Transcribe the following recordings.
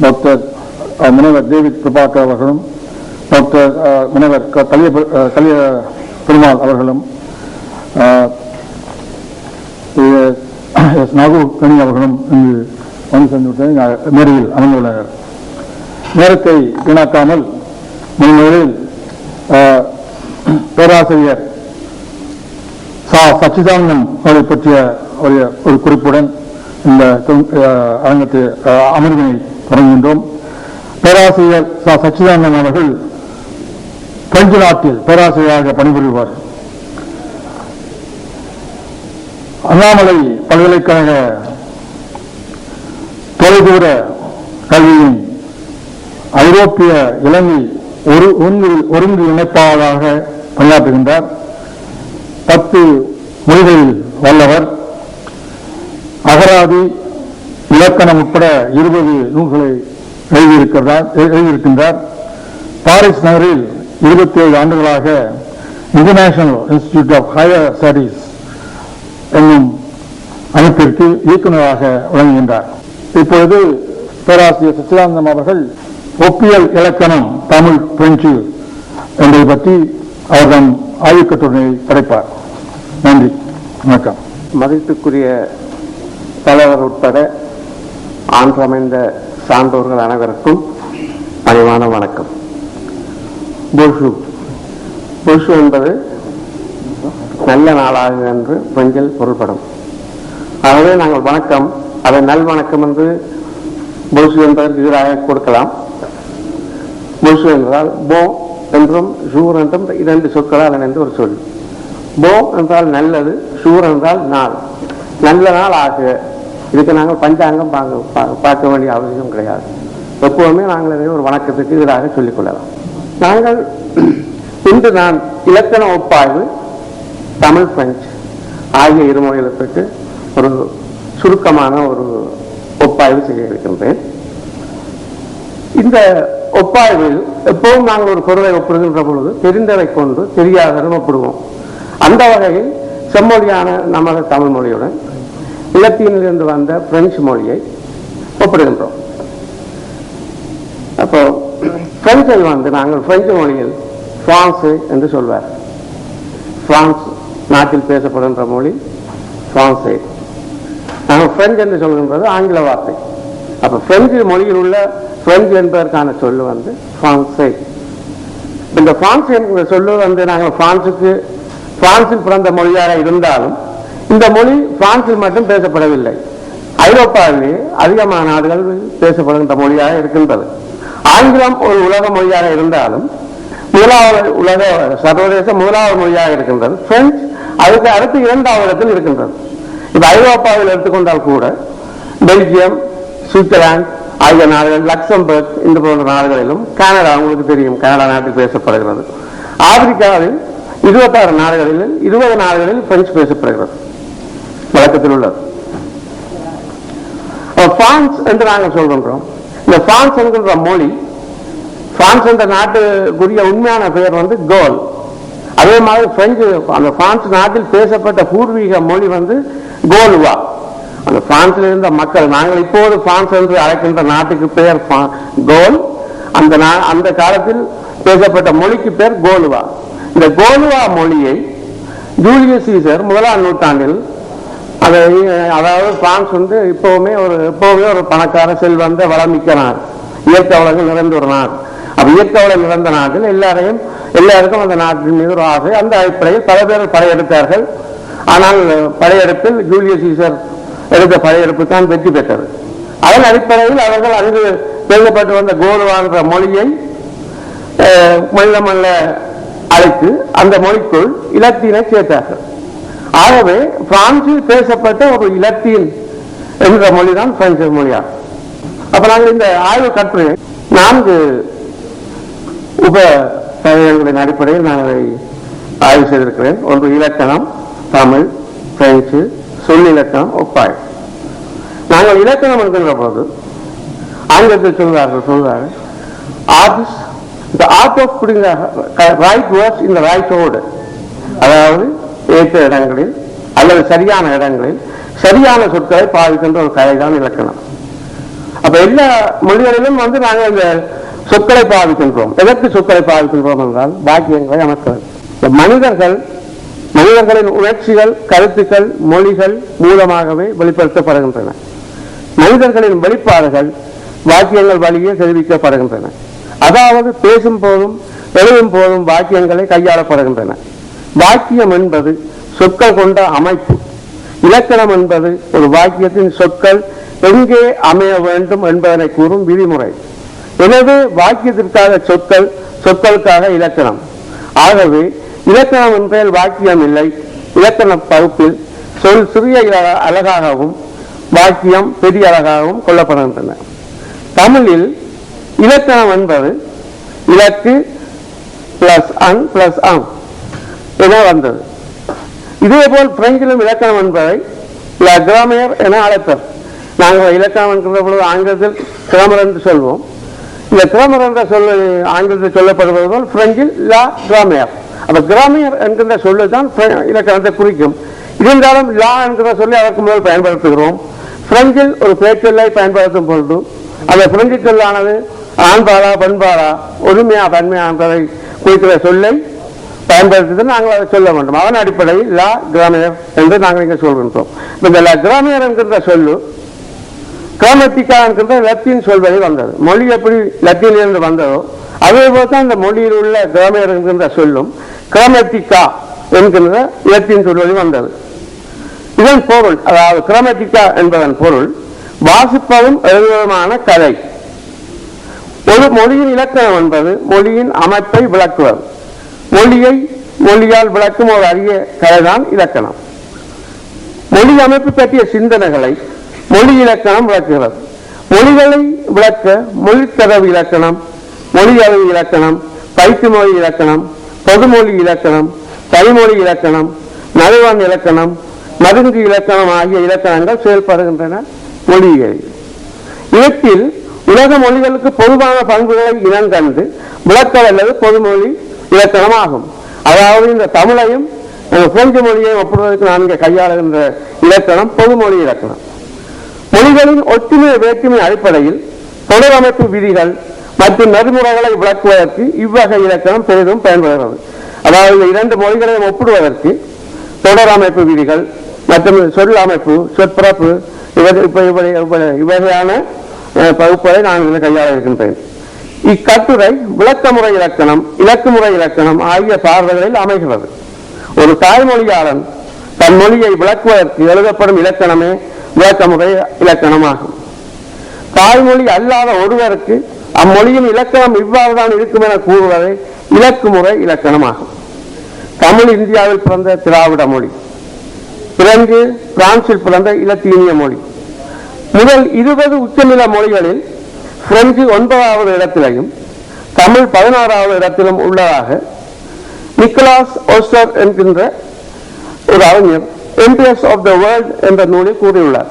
Doctor முனைவர் David Prabhakar அவர்களும் doctor முனைவர் கலிய கலிய பெருமாள் அவர்களும் எஸ். நாகு கணி அவர்களும் இங்கு வந்து சென்று மேடையில் அமைந்துள்ளனர் நேரத்தை வீணாக்காமல் முதலில் பேராசிரியர் சா சச்சிதானந்தம் அவரை பற்றிய ஒரு ஒரு குறிப்புடன் இந்த அரங்கத்தை அமர்வினை தொடங்குகின்றோம் பேராசிரியர் சா. சச்சிதானந்தம் அவர்கள் பிரெஞ்சு நாட்டில் பேராசிரியராக பணிபுரிவார். அண்ணாமலை பல்கலைக்கழக தொலைதூர கல்வியின் ஐரோப்பிய இலங்கை ஒரு ஒருங்கு இணைப்பாளராக பணியாற்றுகின்றார். பத்து மொழிகளில் வல்லவர். அகராதி இலக்கணம் உட்பட இருபது நூல்களை எழுதியிருக்கிறார் எழுதியிருக்கின்றார். பாரிஸ் நகரில் இருபத்தி ஏழு ஆண்டுகளாக international institute of higher studies என்னும் அமைப்பிற்கு இயக்குநராக விளங்குகின்றார். இப்பொழுது பேராசிரியர் சச்சிதானந்தம் அவர்கள் ஒப்பியல் இலக்கணம் தமிழ் பிரெஞ்சு என்பதை பற்றி அவர்தம் ஆய்வுக் கட்டுரையை படைப்பார். நன்றி. வணக்கம். மதித்துக்குரிய தலைவர் உட்பட ஆன்றமைந்த சான்றோர்கள் அனைவருக்கும் பணிவான வணக்கம். புஷு. புஷு என்பது நல்ல நாளாக என்று பெண்கள் பொருள்படும். ஆகவே நாங்கள் வணக்கம். அதை நல் வணக்கம் என்று புஷு என்பதற்கு ஈடாக கொடுக்கலாம். புஷு என்றால் போ என்றும் ஷூர் என்றும் இரண்டு சொற்களால் இணைந்து ஒரு சொல். போ என்றால் நல்லது ஷூர் என்றால் நாள். நல்ல நாள் ஆகுக இதுக்கு நாங்கள் பஞ்சாங்கம் பார்க்க பா- பார்க்க வேண்டிய அவசியம் கிடையாது. எப்போதுமே நாங்கள் இதை ஒரு வணக்கத்துக்கு இதாக சொல்லிக் கொள்ளலாம். நாங்கள் இன்று நான் இலக்கண ஒப்பாய்வு தமிழ் பிரெஞ்சு ஆகிய இருமொழிகளை பெற்று ஒரு சுருக்கமான ஒரு ஒப்பாய்வு செய்ய இருக்கின்றேன். இந்த ஒப்பாய்வில் எப்பவும் நாங்கள் ஒரு பொருளை ஒப்பிடுகின்ற பொழுது தெரிந்ததை கொண்டு தெரியாததை ஒப்பிடுவோம். அந்த வகையில் செம்மொழியான நமது தமிழ் மொழியுடன் இலத்தீனிலிருந்து வந்த பிரெஞ்சு மொழியை ஒப்பிடுகின்றோம். அப்போ பிரெஞ்சில் வந்து நாங்கள் பிரெஞ்சு மொழியில் பிரான்சு என்று சொல்வார். பிரான்ஸ் நாட்டில் பேசப்படுகின்ற மொழி பிரான்சே. நாங்கள் பிரெஞ்சு என்று சொல்கின்றது ஆங்கில வார்த்தை. அப்போ பிரெஞ்சு மொழியில் உள்ள பிரெஞ்சு என்பதற்கான சொல்லு வந்து பிரான்சே. இந்த பிரான்ஸ் என்கிற சொல்லு வந்து நாங்கள் பிரான்சுக்கு பிரான்சில் பிறந்த மொழியாக இருந்தாலும் இந்த மொழி பிரான்சில் மட்டும் பேசப்படவில்லை. ஐரோப்பாவிலே அதிகமான நாடுகள் பேசப்படுகின்ற மொழியாக இருக்கின்றது. ஆங்கிலம் ஒரு உலக மொழியாக இருந்தாலும் முதலாவது உலக சர்வதேச முதலாவது மொழியாக இருக்கின்றது. பிரெஞ்சு அதுக்கு அடுத்து இரண்டாவது இடத்தில் இருக்கின்றது. இப்ப ஐரோப்பாவில் எடுத்துக்கொண்டால் கூட பெல்ஜியம் சுவிட்சர்லாந்து ஆகிய நாடுகள் லக்சம்பர்க் இந்த போன்ற நாடுகளிலும் கனடா உங்களுக்கு தெரியும் கனடா நாட்டில் பேசப்படுகிறது. ஆப்பிரிக்காவில் இருபத்தாறு நாடுகளில் இருபது நாடுகளில் பிரெஞ்சு பேசப்படுகிறது. வழக்கத்தில் உள்ளது அப்ப பிரான்ஸ் என்று நாங்கள் சொல்கின்றோம். இந்த பிரான்ஸ் என்கின்ற மொழி பிரான்ஸ் என்ற நாட்டுக்குரிய உண்மையான பெயர் வந்து கோல். அதே மாதிரி பிரெஞ்சு அந்த பிரான்ஸ் நாட்டில் பேசப்பட்ட பூர்வீக மொழி வந்து கோலுவா. அந்த பிரான்சில் இருந்த மக்கள் நாங்கள் இப்போது பிரான்ஸ் என்று அழைக்கின்ற நாட்டுக்கு பெயர் கோல். அந்த அந்த காலத்தில் பேசப்பட்ட மொழிக்கு பேர் கோலுவா. இந்த கோலுவா மொழியை ஜூலிய சீசர் முதலாம் நூற்றாண்டில் அதை அதாவது பிரான்ஸ் வந்து இப்பவுமே ஒரு எப்பவுமே ஒரு பணக்கார செல்வந்த வளமிக்க நாடு. இயற்கை வளங்கள் நிறைந்த ஒரு நாடு. அப்ப இயற்கை வளம் நிறைந்த நாட்டில் எல்லாரையும் எல்லாருக்கும் அந்த நாட்டின் மீது ஒரு ஆசை. அந்த அடிப்படையில் பல பேர் படையெடுத்தார்கள். ஆனால் படையெடுப்பில் ஜூலியஸ் சீசர் எடுத்த படையெடுப்பு தான் வெற்றி பெற்றது. அதன் அடிப்படையில் அவர்கள் அங்கு பேசப்பட்டு வந்த கோலுவான்ற மொழியை மெல்ல மெல்ல அழைத்து அந்த மொழிக்குள் இலத்தீனை சேர்த்தார்கள். ஆகவே பிரான்சில் பேசப்பட்ட ஒரு இலத்தீன் என்ற மொழிதான் பிரெஞ்சு மொழியாகும் அப்ப நாங்கள் இந்த ஆய்வு கற்று நான்கு உப தகவல்களின் அடிப்படையில் நான் அதை ஆய்வு செய்திருக்கிறேன். ஒன்று இலக்கணம் தமிழ் பிரெஞ்சு சொல்லிலக்கணம் ஒப்பாய். நாங்கள் இலக்கணம் என்கின்ற போது ஆங்கிலத்தில் சொல்வார்கள் சொல்வார்கள் artist the art of putting the right இந்த in the அதாவது ஏற்ற இடங்களில் அல்லது சரியான இடங்களில் சரியான சொற்களை பாவிக்கின்ற ஒரு கலை தான் இலக்கணம். அப்ப எல்லா மொழிகளிலும் வந்து நாங்கள் இந்த சொற்களை பாவிக்கின்றோம். எதற்கு சொற்களை பாவிக்கின்றோம் என்றால் வாக்கியங்களை அமைக்கிறது இந்த மனிதர்கள் மனிதர்களின் உணர்ச்சிகள் கருத்துக்கள் மொழிகள் மூலமாகவே வெளிப்படுத்தப்படுகின்றன. மனிதர்களின் வெளிப்பாடுகள் வாக்கியங்கள் வழியே தெரிவிக்கப்படுகின்றன. அதாவது பேசும் போதும் எழுதும் போதும் வாக்கியங்களை கையாளப்படுகின்றன. வாக்கியம் என்பது சொற்கள் கொண்ட அமைப்பு. இலக்கணம் என்பது ஒரு வாக்கியத்தின் சொற்கள் எங்கே அமைய வேண்டும் என்பதனை கூறும் விதிமுறை. எனவே வாக்கியத்திற்காக சொற்கள் சொற்களுக்காக இலக்கணம். ஆகவே இலக்கணம் என்பதில் வாக்கியம் இல்லை. இலக்கண பகுப்பில் சொல் சிறிய அழகாகவும் வாக்கியம் பெரிய அழகாகவும் கொள்ளப்படுகின்றன. தமிழில் இலக்கணம் என்பது இலக்கு பிளஸ் அன் பிளஸ் அம் என வந்தது. இதேபோல் பிரெஞ்சிலும் இலக்கணம் என்பதை கிராமியர் என அழைப்பர். நாங்கள் இலக்கணம் என்கிற பொழுது ஆங்கிலத்தில் கிராமர் என்று சொல்வோம். இந்த கிராமர் என்ற சொல் ஆங்கிலத்தில் சொல்லப்படுவது போல் பிரெஞ்சில் லா கிராமியர். அப்ப கிராமியர் என்கின்ற சொல்லு தான் இலக்கணத்தை குறிக்கும். இருந்தாலும் லா என்கிற சொல்லி அதற்கு முதல் பயன்படுத்துகிறோம். பிரெஞ்சில் ஒரு பேச்சொல்லை பயன்படுத்தும் பொழுது அந்த பிரெஞ்சு சொல்லானது ஆண்பாரா பெண்பாரா ஒருமையா பன்மையா என்பதை குறிக்கிற சொல்லை பயன்படுத்தி நாங்கள் அதை சொல்ல வேண்டும். அதன் அடிப்படையில் லா கிராமியர் என்று நாங்கள் இங்கே சொல்கின்றோம். இந்த லா கிராமியர் என்கின்ற சொல்லு கிராமத்திக்கா என்கின்ற லத்தீன் சொல்வதை வந்தது. மொழி எப்படி லத்தீனிலிருந்து வந்ததோ அதே போல தான் இந்த மொழியில் உள்ள கிராமியர் என்கின்ற சொல்லும் கிராமத்திக்கா என்கின்ற லத்தீன் சொல்வதை வந்தது. இதன் பொருள் அதாவது கிராமத்திக்கா என்பதன் பொருள் வாசிப்பதும் எழுதுவதுமான கதை. ஒரு மொழியின் இலக்கணம் என்பது மொழியின் அமைப்பை விளக்குவது. மொழியை மொழியால் விளக்கும் ஒரு அரிய கலைதான் இலக்கணம். மொழி அமைப்பு பற்றிய சிந்தனைகளை மொழி இலக்கணம் விளக்குகிறது. மொழிகளை விளக்க மொழித்தரவு இலக்கணம் மொழி அளவு இலக்கணம் பயிற்று மொழி இலக்கணம் பொதுமொழி இலக்கணம் தனிமொழி இலக்கணம் நடுவன் இலக்கணம் மருந்து இலக்கணம் ஆகிய இலக்கணங்கள் செயல்படுகின்றன மொழிகளில் இவற்றில் உலக மொழிகளுக்கு பொதுவான பண்புகளை இனங்கண்டு விளக்க வல்லது பொதுமொழி இலக்கணம் ஆகும் அதாவது இந்த தமிழையும் இந்த பிரெஞ்சு மொழியையும் ஒப்புவதற்கு நான் இங்கே கையாளுகின்ற இலக்கணம் பொதுமொழி இலக்கணம். மொழிகளின் ஒற்றுமை வேற்றுமை அடிப்படையில் தொடரமைப்பு விதிகள் மற்றும் நெறிமுறைகளை விளக்குவதற்கு இவ்வகை இலக்கணம் பெரிதும் பயன்படுகிறது. அதாவது இந்த இரண்டு மொழிகளையும் ஒப்பிடுவதற்கு தொடரமைப்பு விதிகள் மற்றும் சொல் அமைப்பு சொற்பிறப்பு இவகை இப்ப- இவ்வகையான பகுப்புகளை நான் கையாள இருக்கின்றேன். இக்கட்டுரை விளக்கமுறை இலக்கணம் இலக்குமுறை இலக்கணம் ஆகிய பார்வைகளில் அமைகிறது. ஒரு தாய்மொழியாளன் தன் மொழியை விளக்குவதற்கு எழுதப்படும் இலக்கணமே விளக்கமுறை இலக்கணமாகும். தாய்மொழி அல்லாத ஒருவருக்கு அம்மொழியின் இலக்கணம் இவ்வாறுதான் இருக்கும் என கூறுவதே இலக்குமுறை இலக்கணமாகும். தமிழ் இந்தியாவில் பிறந்த திராவிட மொழி. பிறகு பிரான்சில் பிறந்த இலத்தீனிய மொழி. முதல் இருபது உச்சநில மொழிகளில் பிரெஞ்சு ஒன்பதாவது இடத்திலையும் தமிழ் பதினாறாவது இடத்திலும் உள்ளதாக நிக்கலாஸ் ஓஸ்டர் என்கின்ற ஒரு அறிஞர் எம்பிஎஸ் ஆஃப் த வேர்ல்ட் என்ற நூலில் கூறியுள்ளார்.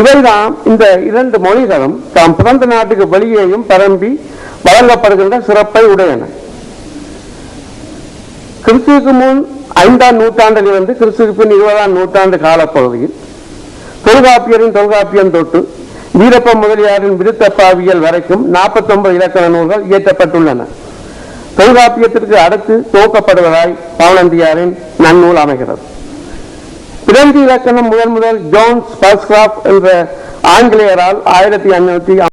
இவைதான் இந்த இரண்டு மொழிகளும் தாம் பிறந்த நாட்டுக்கு வெளியேயும் பரம்பி வழங்கப்படுகின்ற சிறப்பை உடையன. கிறிஸ்துவுக்கு முன் ஐந்தாம் நூற்றாண்டிலிருந்து கிறிஸ்துவுக்கு பின் இருபதாம் நூற்றாண்டு காலப்பகுதியில் தொல்காப்பியரின் தொல்காப்பியம் தொட்டு வீரப்ப முதலியாரின் விருத்தப்பாவியல் வரைக்கும் 49 இலக்கண நூல்கள் இயற்றப்பட்டுள்ளன. தொல்காப்பியத்திற்கு அடுத்து துவக்கப்படுவதாய் பவனந்தியாரின் நன்னூல் அமைகிறது. பிரெஞ்சு இலக்கணம் முதன் முதல் ஜோன்ஸ் பஸ்கிராப் என்ற ஆங்கிலேயரால் ஆயிரத்தி ஐநூத்தி